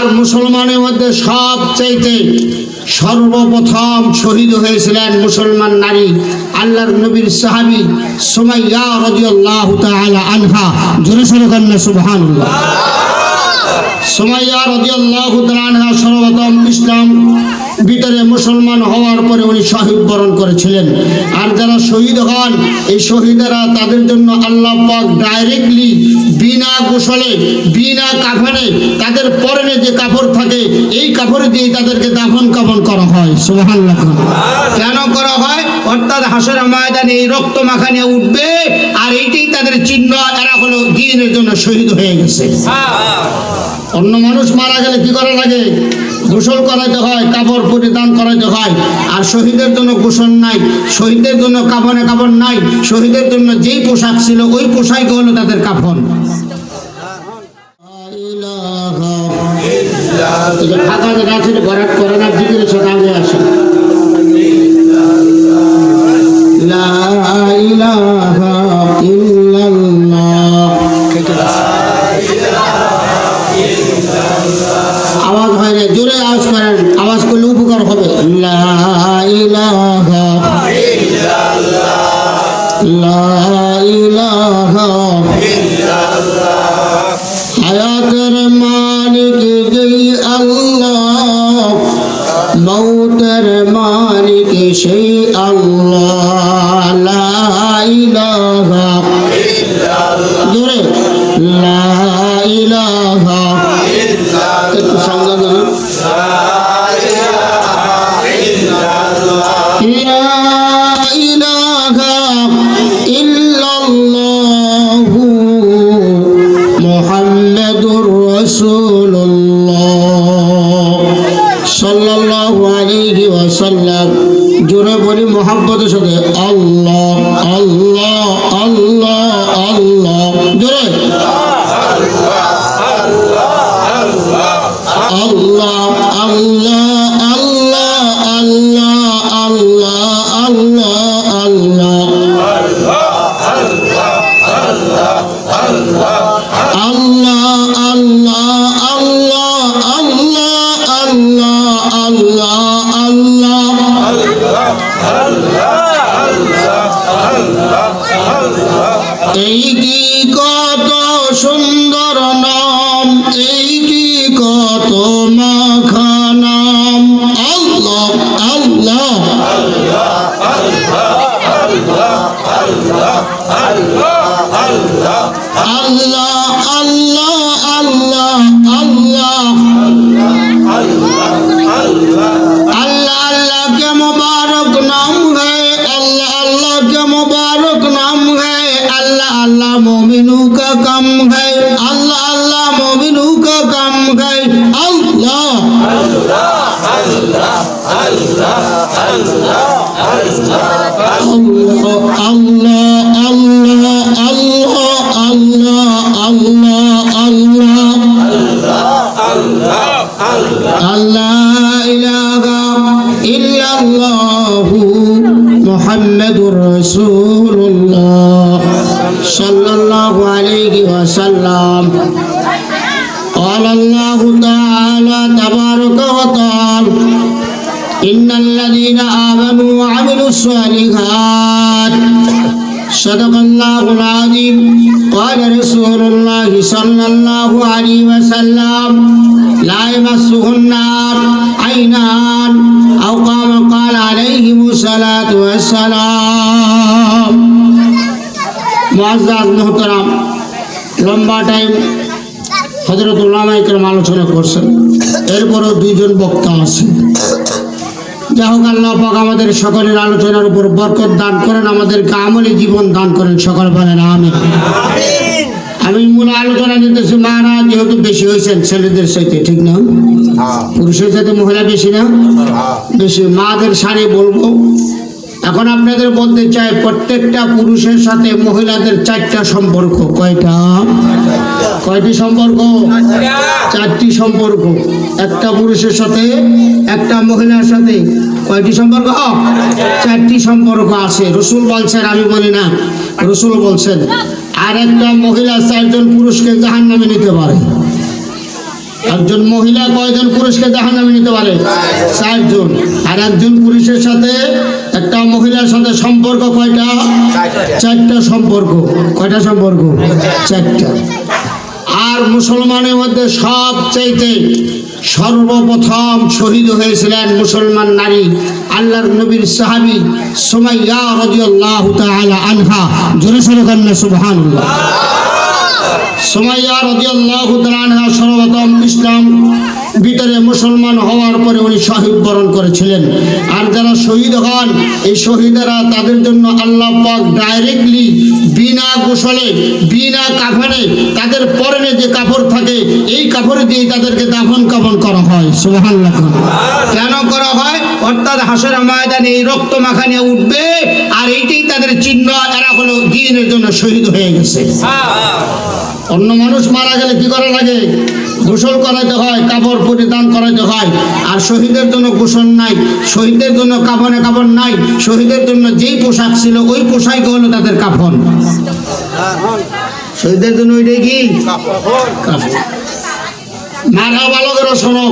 আর মুসলমানের মধ্যে সব চাইতে সর্বপ্রথম শহীদ হয়েছিলেন মুসলমান নারী আল্লাহর নবীর সাহাবি সুমাইয়া রাদিয়াল্লাহু তাআলা আনহা। জোরে সরে কন্যা সুবহানাল্লাহ। সুমাইয়া রাদিয়াল্লাহু তাআলা আনহা সর্বপ্রথম ইসলাম ভিতরে মুসলমান হওয়ার পরে উনি শহীদ বরণ করেছিলেন। আর যারা শহীদ হন, এই শহীদেরা তাদের জন্য আল্লাহ পাক ডাইরেক্টলি বিনা গোসলে, বিনা কাফনে তাদের পরনে যে কাপড় থাকে, এই কাপড় দিয়ে তাদেরকে দাফন কাফন করা হয়। সুবহানাল্লাহ। কেন করা হয়? অর্থাৎ হাসর ময়দানে এই রক্ত মাখা নিয়ে উঠবে আর এইটাই তাদের চিহ্ন এরা হলো দিনের জন্য শহীদ হয়ে গেছে। অন্য মানুষ মারা গেলে কি করা লাগে? গোসল করাইতে হয় কাপড় পরিধান করাইতে হয়। আর শহীদের জন্য গোসল নাই শহীদের জন্য কাপড়ে কাপড় নাই শহীদের জন্য যেই পোশাক ছিল ওই পোশাক হলো তাদের কাফন এই যে ফাঁকা জায়গা আছে ঘরাট ইলাহা মাখানাম আল্লাহ আল্লাহ আল্লাহ আল্লাহ আল্লাহ الله الله الله الله الله الله الله الله الله الله إله إلا الله محمد رسول الله صلى الله عليه وسلم الذين آمنوا وعملوا الصالحات صدق الله العظيم قال رسول الله صلى الله عليه وسلم لا يمسه النار عينان أو قام قال عليهم الصلاة والسلام معزز محترم লম্বা টাইম হজরত উল্লামাইকরম আলোচনা করছেন এরপরও দুইজন বক্তা আছে যাই হোক আল্লাহ পাক আমাদের সকলের আলোচনার উপর বরকত দান করেন আমাদেরকে আমলে জীবন দান করেন সকল বলেন আমি আমি মূল আলোচনা দিতেছি মারা যেহেতু বেশি হয়েছেন ছেলেদের সাথে ঠিক না? পুরুষের সাথে মহিলা বেশি না? বেশি। মাদের সারি বলব। এখন আপনাদের বলতে চাই প্রত্যেকটা পুরুষের সাথে মহিলাদের চারটা সম্পর্ক কয়টা? কয়টি সম্পর্ক? চারটি সম্পর্ক। একটা পুরুষের সাথে একটা মহিলার সাথে। কয়টি সম্পর্ক? চারটি সম্পর্ক আছে। রসুল বলছেন আমি বলি না রসুল বলছেন আর একটা মহিলা চারজন পুরুষকে জাহান নামে নিতে পারে। একজন মহিলা কয়জন পুরুষকে জাহান নামে নিতে পারে? চারজন। আর একজন পুরুষের সাথে একটা মহিলার সাথে সম্পর্ক কয়টা? চারটা। সম্পর্ক। কয়টা সম্পর্ক? চারটা। আর মুসলমানের মধ্যে সব চাইতে সর্বপ্রথম শহীদ হয়েছিলেন মুসলমান নারী আল্লাহর নবীর সাহাবি সোমাইয়া রাদিয়াল্লাহু তাআলা আনহা। জোরে সরে কন্যা সুবহানাল্লাহ। সোমাইয়া রাদিয়াল্লাহু তাআলা আনহা সর্বপ্রথম ইসলাম ভিতরে মুসলমান হওয়ার পরে উনি শহীদ বরণ করেছিলেন। আর যারা শহীদ হন, এই শহীদেরা তাদের জন্য আল্লাহ পাক ডাইরেক্টলি বিনা গোসলে, বিনা কাফনে তাদের পরনে যে কাপড় থাকে, এই কাপড় দিয়ে তাদেরকে দাফন কাফন করা হয়। সুবহানাল্লাহ। কেন করা হয়? অর্থাৎ হাসের ময়দানে এই রক্ত মাখানে উঠবে আর এইটাই তাদের চিহ্ন, এরা হলো দিনের জন্য শহীদ হয়ে গেছে। অন্য মানুষ মারা গেলে কি করা লাগে? গোসল করাইতে হয়, কাপড় পরিধান করাইতে হয়। আর শহীদের জন্য গোসল নাই, শহীদের জন্য কাপড়ে কাপড় নাই, শহীদের জন্য যেই পোশাক ছিল, ওই পোশাক হলো তাদের কাফন। শহীদের জন্য ওইটাই কি? মারা ভালো করে শোনো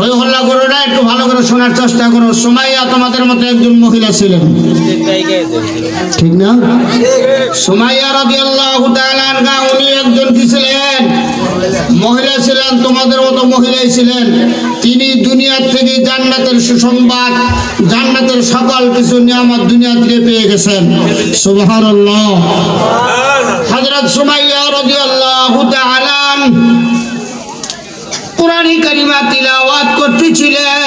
ওই হল্লা করো না একটু ভালো করে শোনার চেষ্টা করো। সোমাইয়া তোমাদের মতো একজন মহিলা ছিলেন। ঠিক না? সুমাইয়া তাআলা আনহা উনি একজন কি ছিলেন? মহিলা ছিলেন তোমাদের মতো মহিলাই ছিলেন। তিনি দুনিয়ার থেকে জান্নাতের সুসংবাদ জান্নাতের সকল কিছু নিয়ামত দুনিয়া থেকে পেয়ে গেছেন। সুবহানাল্লাহ। হযরত সুমাইয়া রাদিয়াল্লাহু তাআলা কোরআনী কারিমা তিলাওয়াত করতেছিলেন।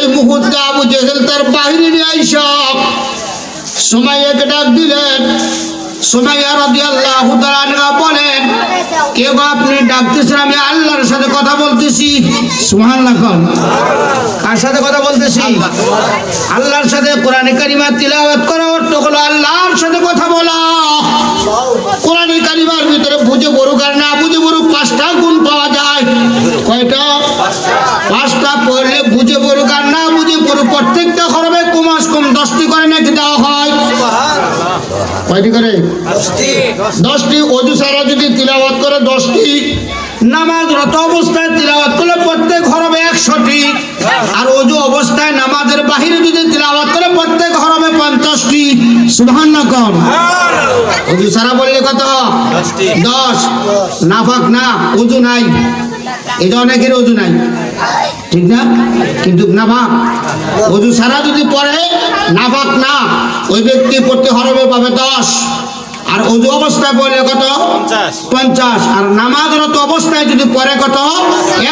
এই মুহূর্তে আবু জেহেল তার বাহিরে নিয়ে আইসা সুমাইয়াকে ডাক দিলেন। সুমাইয়া রাদিয়াল্লাহু তাআলা আনহা বলেন কে গো আপনি ডাকতেছেন? আমি আল্লাহর সাথে কথা বলতেছি। কোন। কার সাথে কথা বলতেছি? আল্লাহর সাথে কোরআনে কারিমা তিলাওয়াত করা অর্থ হলো আল্লাহর সাথে কথা বলা। কোরআনে কালিমার ভিতরে বুঝে বড় আর না বুঝে বড় পাঁচটা গুণ পাওয়া যায়। কয়টা? পাঁচটা পড়লে বুঝে বড় কার না বুঝে বড় প্রত্যেকটা খরবে কমাস কম দশটি করে নাকি দেওয়া হয়? কয়টি করে? দশটি। অজু সারা যদি তিলাবাদ করে দশটি। নামাজ রত অবস্থায় তিলাওয়াত করলে প্রত্যেক হরবে একশোটি। আর অজু অবস্থায় নামাজের বাহিরে যদি তিলাওয়াত করে প্রত্যেক হরবে পঞ্চাশটি। সুবহান না কম। অজু সারা বললে কত? দশ। নাফাক না অজু নাই। এটা অনেকের অজু নাই। ঠিক না? কিন্তু নাফাক। অজু সারা যদি পড়ে নাফাক না। ওই ব্যক্তি পড়তে হরবে পাবে দশ। আর অজু অবস্থায় পড়লে কত? পঞ্চাশ। আর নামাজরত অবস্থায় যদি পড়ে কত?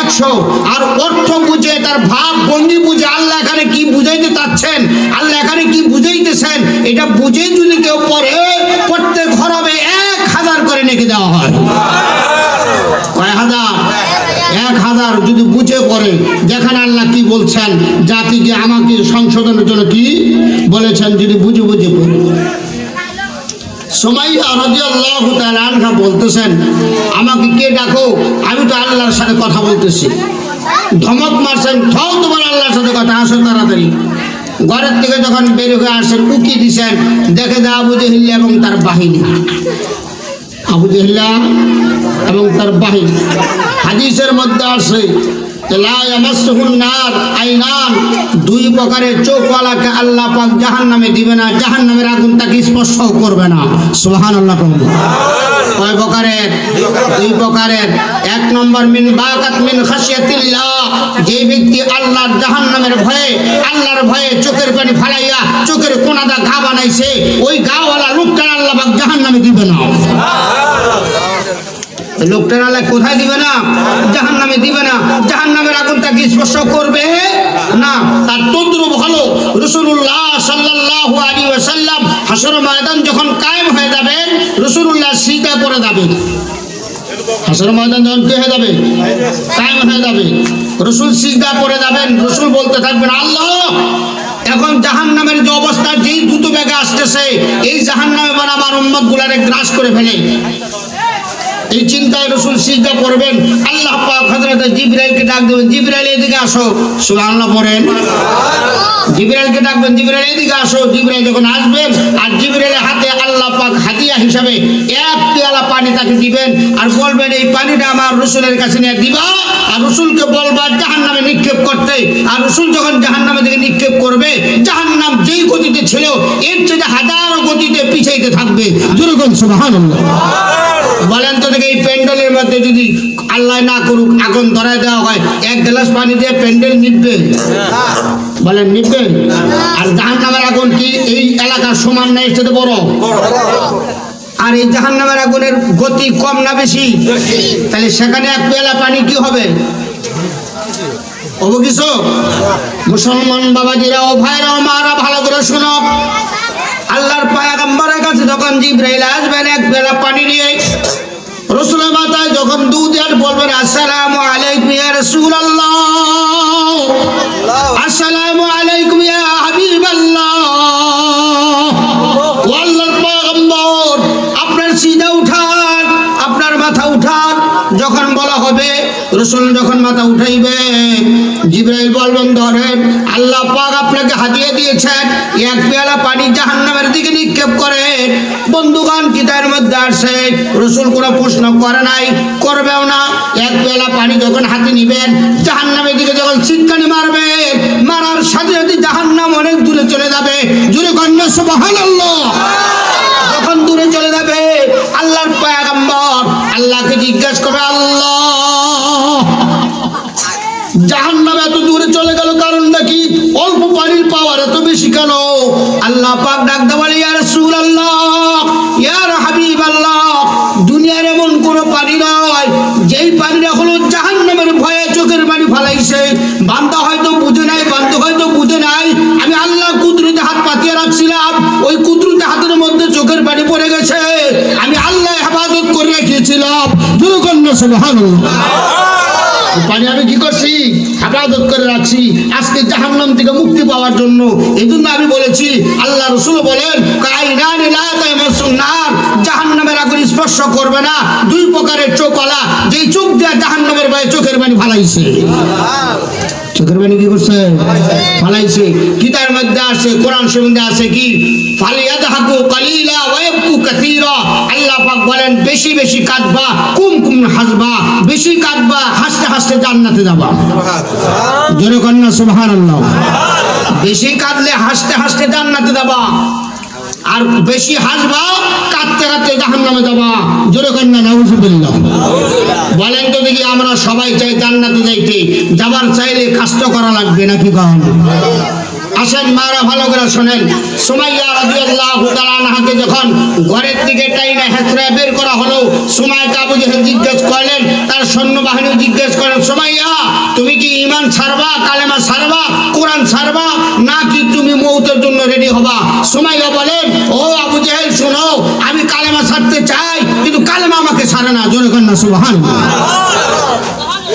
একশো। আর অর্থ বুঝে তার ভাব ভঙ্গি বুঝে আল্লাহ এখানে কি বুঝাইতে চাচ্ছেন? আল্লাহ এখানে কি বুঝাইতেছেন? এটা বুঝে যদি কেউ পড়ে প্রত্যেক হরবে এক হাজার করে নেকে দেওয়া হয়। কয় হাজার? এক হাজার যদি বুঝে পড়ে দেখেন আল্লাহ কি বলছেন? জাতিকে আমাকে সংশোধনের জন্য কি বলেছেন? যদি বুঝে বুঝে পড়ে। সোমাইয়া রাদিয়াল্লাহু তাআলা আনহা বলতেছেন, আমাকে কে ডাকো? আমি তো আল্লাহর সাথে কথা বলতেছি। ধমক মারছেন থাও তোমার আল্লাহর সাথে কথা, আসো তাড়াতাড়ি। ঘরের থেকে যখন বের হয়ে আসেন উকি দিছেন, দেখে দা আবু জেহিল এবং তার বাহিনী। আবু জেহিল্লা এবং তার বাহিনী। হাদিসের মধ্যে নার, আইনান, দুই প্রকারের চোখওয়ালাকে আল্লাহ পাক জাহান্নামে দিবে না, জাহান্নামের আগুন তাকে স্পর্শ করবে না। সুবহানাল্লাহ বলুন। কয় প্রকারের? দুই প্রকারের। এক নম্বর, মিন বাকাত মিন খাশিয়াতিল্লাহ, যে ব্যক্তি আল্লাহর জাহান নামের ভয়ে, আল্লাহর ভয়ে চোখের পানি ফালাইয়া চোখের কোনাদা ঘা বানাইছে, ওই গাওয়ালা লোকটা আল্লাহ পাক জাহান্নামে দিবে না। লোকটার আল্লাহ কোথায় দিবে না? জাহান নামে দিবে না। জাহান নামের আগুন তাকে স্পর্শ করবে? না। তার তদ্রুপ হলো রসুল্লাহ সাল্লাহ আলী ওয়াসাল্লাম। হাসর ময়দান যখন কায়েম হয়ে যাবে রসুল্লাহ সিদা করে যাবে। হাসর ময়দান যখন কি হয়ে যাবে? কায়েম হয়ে যাবে। রসুল সিজদা করে যাবেন। রসুল বলতে থাকবেন, আল্লাহ, এখন জাহান নামের যে অবস্থা, যেই দ্রুত বেগে আসতেছে, এই জাহান নামে আমার উম্মত গুলারে গ্রাস করে ফেলে। এই চিন্তায় রসুল সিজদা করবেন, আল্লাহ পাক হযরত জিবরাইলকে ডাক দেবেন, জিবরাইল এদিকে আসো। সুবহানাল্লাহ পড়েন। জিবরাইলকে ডাকবেন, জিবরাইল এদিকে আসো। জিবরাইল যখন আসবেন আর জিবরাইলের হাতে আল্লাহ পাক হাদিয়া হিসাবে এক পেয়ালা পানি তাকে দিবেন, আর বলবেন, এই পানিটা আমার রসুলের কাছে নিয়ে দিবা। আর রসুলকে বলবা জাহান নামে নিক্ষেপ করতে। আর রসুল যখন জাহান নামে দিকে নিক্ষেপ করবে জাহান নাম যেই গতিতে ছিল, এর চেয়ে হাজারো গতিতে পিছাইতে থাকবে। তো দেখে এই প্যান্ডেলের মধ্যে যদি আল্লাহ না করুক, আগুন ধরায় দেওয়া হয়, এক গ্লাস পানি দিয়ে প্যান্ডেল নিববে বলেন নিববে আর জাহান নামের আগুন কি এই এলাকার সমান না সাথে বড়? আর এই জাহান নামের আগুনের গতি কম না বেশি? তাহলে সেখানে এক পেলা পানি কি হবে? অবু কিছু মুসলমান বাবাজিরা, ও ভাইরা, ও মারা, ভালো করে শোনো। আল্লাহর পায়াগাম্বারের কাছে যখন জিব্রাইল আসবেন, এক বেলা পানি নিয়ে রসুলের মাথায় যখন দুধ আর বলবেন আসসালামু আলাইকুম ইয়া রাসূলুল্লাহ। আসসালামু আলাইকুম যখন বলা হবে, রসুল যখন মাথা উঠাইবে, জিব্রাইল বলবেন ধরেন আল্লাহ পাক আপনাকে হাতিয়ে দিয়েছেন। এক পেয়ালা পানি জাহান্নামের দিকে নিক্ষেপ করে। বন্ধুগণ, কিতাবের মধ্যে আসে, রসুল কোনো প্রশ্ন করে নাই, করবেও না। এক পেয়ালা পানি যখন হাতে নিবেন, জাহান্নামের দিকে যখন চিৎকানি মারবে মারার সাথে সাথে জাহান্নাম অনেক দূরে চলে যাবে। জুড়ে কন্যা, সুবহানাল্লাহ! জাহান্নাম এত দূরে চলে গেল কারণটা কি অল্প পানির পাওয়ার এত বেশি কেন? আল্লাহ পাক ডাকতে বলে, ইয়া রাসূলুল্লাহ, ইয়া হাবিবাল্লাহ, দুনিয়ার এমন কোন পানি নয় যেই পানিটা হলো জাহান্নামের ভয়ে চোখের পানি ফালাইছে। বান্দা হয়তো বুঝে নাই, বান্দা হয়তো বুঝে নাই। আমি আল্লাহ কুদরতে হাত পাতিয়ে রাখছিলাম, ওই কুদরতে হাতের মধ্যে চোখের পানি পড়ে গেছে। আমি আল্লাহ হেফাজত করে রেখেছিলাম। দুর্গণ্য সুবহানাল্লাহ। পানি আমি কি করছি? হেফাজত করে রাখছি। আজকে জাহান্নাম থেকে মুক্তি পাওয়ার জন্য। এই জন্য আমি বলেছি, আল্লাহ রসুল বলেন জাহান্নামের আগুন স্পর্শ করবে না। দুই প্রকারের চোখওয়ালা যেই চোখ দিয়ে জাহান্নামের বাইরে চোখের পানি ফালাইছে। চোখের পানি কি করছে? ফালাইছে। কিতার মধ্যে আছে কোরআন শরীফে আছে কি? ফালিয়াদহাকু কালিলা ওয়া ইয়াবকু কাসীরা। আল্লাহ পাক বলেন বেশি বেশি কাঁদবা কুম কুম হাসবা বেশি কাঁদবা হাসতে হাসতে জান্নাতে যাবা। জোরে কন্যা সুবহানাল্লাহ। বেশি কাঁদলে হাসতে হাসতে জান্নাতে যাবা। আর বেশি হাসবা, কাঁদতে কাঁদতে জাহান নামে যাবা। জোরে কন্যা নাউজুবিল্লাহ। বলেন তো দেখি, আমরা সবাই চাই জান্নাতে যাইতে। যাবার চাইলে কাষ্ট করা লাগবে নাকি কখন আসেন মারা ভালো করে শোনেন। সুমাইয়া রাদিয়াল্লাহু যখন ঘরের দিকে টাইনা হেসরা বের করা হলো সুমাইয়া আবু জাহেল জিজ্ঞেস করলেন, তার সৈন্যবাহিনী জিজ্ঞেস করেন সুমাইয়া, তুমি কি ঈমান ছাড়বা, কালেমা ছাড়বা, কোরআন ছাড়বা, নাকি তুমি মৌতের জন্য রেডি হবা? সুমাইয়া বলেন, ও আবু জাহেল, শোনো, আমি কালেমা ছাড়তে চাই, কিন্তু কালেমা আমাকে ছাড়ে না, জোরে কন্যা, সুবহানাল্লাহ।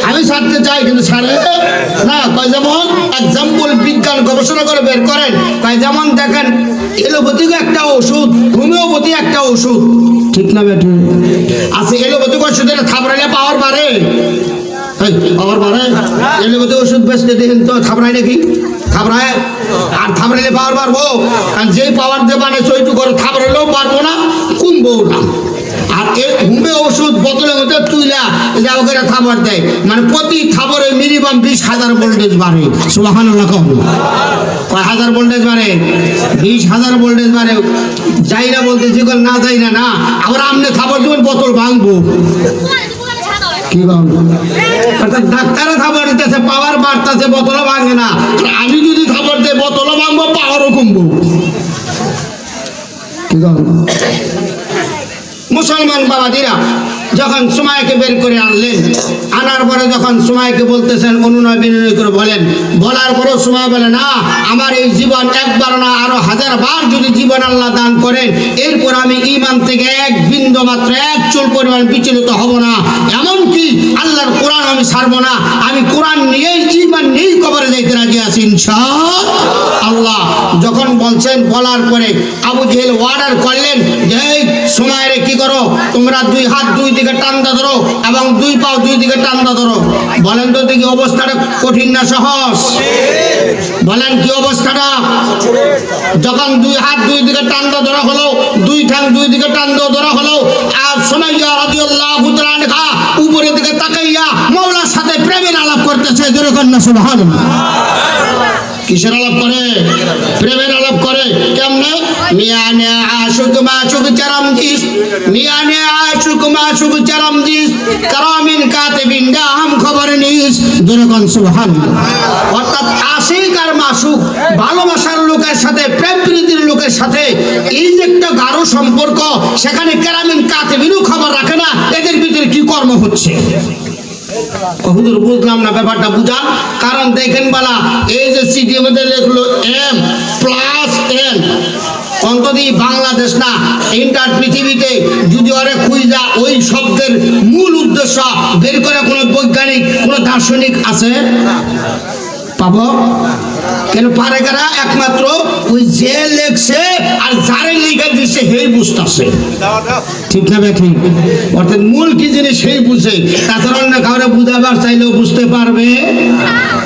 আমি ছাড়তে চাই কিন্তু ছাড়ে না। কয় যেমন এক্সাম্পল বিজ্ঞান গবেষণা করে বের করেন। কয় যেমন দেখেন এলোপ্যাথিক একটা ওষুধ হোমিওপ্যাথি একটা ওষুধ। ঠিক না বেটু আচ্ছা এলোপ্যাথিক ওষুধের থাপড়াইলে পাওয়ার এই, পাওয়ার বাড়ে এলোপ্যাথিক ওষুধ বেচতে দেখেন তো থাপড়াই নাকি? থাপড়ায়? আর থাপড়াইলে পাওয়ার বাড়বো আর যেই পাওয়ার দিয়ে মানে চৈতু করে থাপড়াইলেও পারব না কমবো না। আর এর হুমে ওষুধ বোতলের মধ্যে এটা ওকে খাবার দেয়। মানে প্রতি খাবারে মিনিমাম বিশ হাজার ভোল্টেজ বাড়ে। সুবাহান কয় হাজার ভোল্টেজ বাড়ে? বিশ হাজার ভোল্টেজ বাড়ে। যাই না বলতে না যাই না না। আবার আমনে বোতল ভাঙবো। আমি যদি মুসলমান বাবাদিরা যখন সময়কে বের করে আনলেন, আনার পরে যখন সময়কে বলতেছেন, অনুনয় বিনয় করে বলেন, বলার পরেও সময় বলে, না, আমার এই জীবন একবার না, আরও হাজার বার যদি জীবন আল্লাহ দান করেন, এরপর আমি ইমান থেকে এক বিন্দু মাত্র এক চুল পরিমাণ বিচলিত হব না। এমনকি আল্লাহর কোরআন আমি ছাড়বো না। আমি কোরআন নিয়েই ইমান নিয়েই কবরে যাইতে রাজি আছি ইনশা আল্লাহ যখন বলছেন, বলার পরে আবু জেহেল ওয়ার্ডার করলেন যে এই সময়ের কি করো? তোমরা দুই হাত দুই দিকে টান্দা ধরো এবং দুই পাও দুই দিকে টান্দা ধরো। বলেন তো দেখি অবস্থাটা কঠিন না সহজ? বলেন কি অবস্থাটা? যখন দুই হাত দুই দিকে টান্দা ধরা হলো, দুই ঠ্যাং দুই দিকে টান্দা ধরা হলো, আর সময় রাদিয়াল্লাহু তাআলা উপরের দিকে তাকাইয়া মাওলার সাথে প্রেমের আলাপ করতেছে যেরকম না সুবহানাল্লাহ। কিসের আলাপ করে? প্রেমের আলাপ করে। কেমনে? মিয়ানে আশুক মাশুক চরম জিস মিয়ানে আশুক মাশুক চরম জিস কারামিন কাতিবিন দাহাম খবর নিস। যেরকম সুবহানাল্লাহ। অর্থাৎ আশিক আর মাসুক ভালোবাসার লোকের সাথে, প্রেম প্রীতির লোকের সাথে এই যে একটা গাঢ় সম্পর্ক, সেখানে কেরামিন কাতিবিনও খবর রাখে না। এদের ভিতরে কি কর্ম হচ্ছে? হুজুর, বুঝলাম না ব্যাপারটা বুঝা কারণ দেখেন বালা, এই যে সিটির মধ্যে লেখলো এম প্লাস এন অন্তদি বাংলাদেশ না ইন্টার পৃথিবীতে যদি অনেক খুঁজা, ওই শব্দের মূল উদ্দেশ্য বের করে কোনো বৈজ্ঞানিক, কোনো দার্শনিক আছে? পাবো? কেন পারে কারা? একমাত্র ওই যে লেখছে আর যারে লিখে দিচ্ছে সেই বুঝতেছে। ঠিক না ঠিক? অর্থাৎ মূল কি জিনিস সেই বুঝে। তাছাড়া অন্য কাউরে বুঝাবার চাইলেও বুঝতে পারবে।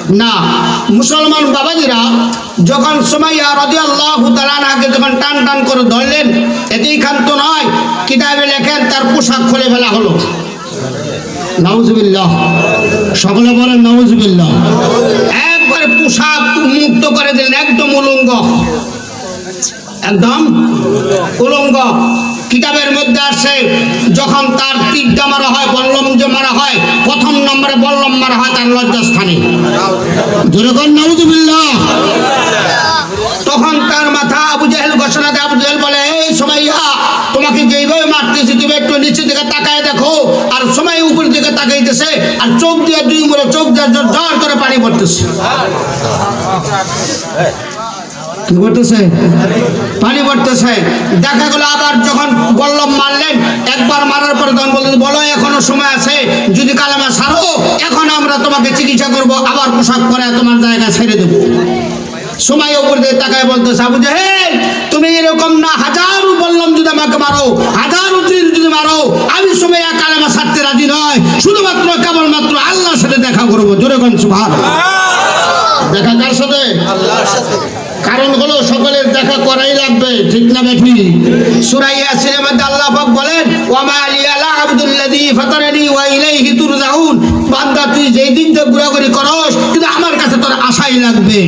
না। মুসলমান বাবাজিরা যখন সময় রাজি আল্লাহ তালাকে যখন টান টান করে ধরলেন এতেই ক্ষান্ত নয়, কিতাবে লেখেন, তার পোশাক খুলে ফেলা হলো। নাউজুবিল্লাহ। সকলে বলেন নাউজুবিল্লাহ। একবারে পোশাক মুক্ত করে দিলেন, একদম উলঙ্গ। একদম উলঙ্গ। কিতাবের মধ্যে আসে, যখন তার তীরটা মারা হয় বল্লম যে মারা হয়, প্রথম নম্বরে বল্লম মারা হয়, তার লজ্জাস্থানে। তখন তার মাথা আবু জাহেল ঘোষণা দেয়, আবু জাহেল বলে, এই সময় তোমাকে যেইভাবে মারতেছি, তুমি একটু নিচের দিকে তাকায় দেখো, আর সময় উপরের দিকে তাকাইতেছে, আর চোখ দিয়ে দুই মুড়ে চোখ করে পানি পড়তেছে। কি করতেছে? পানি পড়তেছে। দেখা গেল আবার যখন বলল মারলেন, একবার মারার পরে তখন বললেন, বলো, এখনও সময় আছে, যদি কালামা সারো এখন আমরা তোমাকে চিকিৎসা করব, আবার পোশাক করে তোমার জায়গা ছেড়ে দেবো। সময় উপর দিয়ে তাকায় বলতো সাবু জাহেল তুমি এরকম না হাজারো বললাম যদি আমাকে মারো হাজারো তীর যদি মারো আমি সময় এক কালামা ছাড়তে রাজি নয় শুধুমাত্র কেবলমাত্র আল্লাহর সাথে দেখা করব। জোরে কোন সুভাষ দেখা কার সাথে? কারণ হলো সকলের দেখা করাই লাগবে ঠিক না বেঠি? সুরাইয়া সিনেমার আল্লাহ পাক বলেন ওয়ামা আলিয়া লা আবদুল্লাযী ফাতারানি ওয়া ইলাইহি তুরজাউন। বান্দা তুই যেই দিন ঘোরাঘুরি করস কিন্তু আমার কাছে তোর আশাই লাগবে।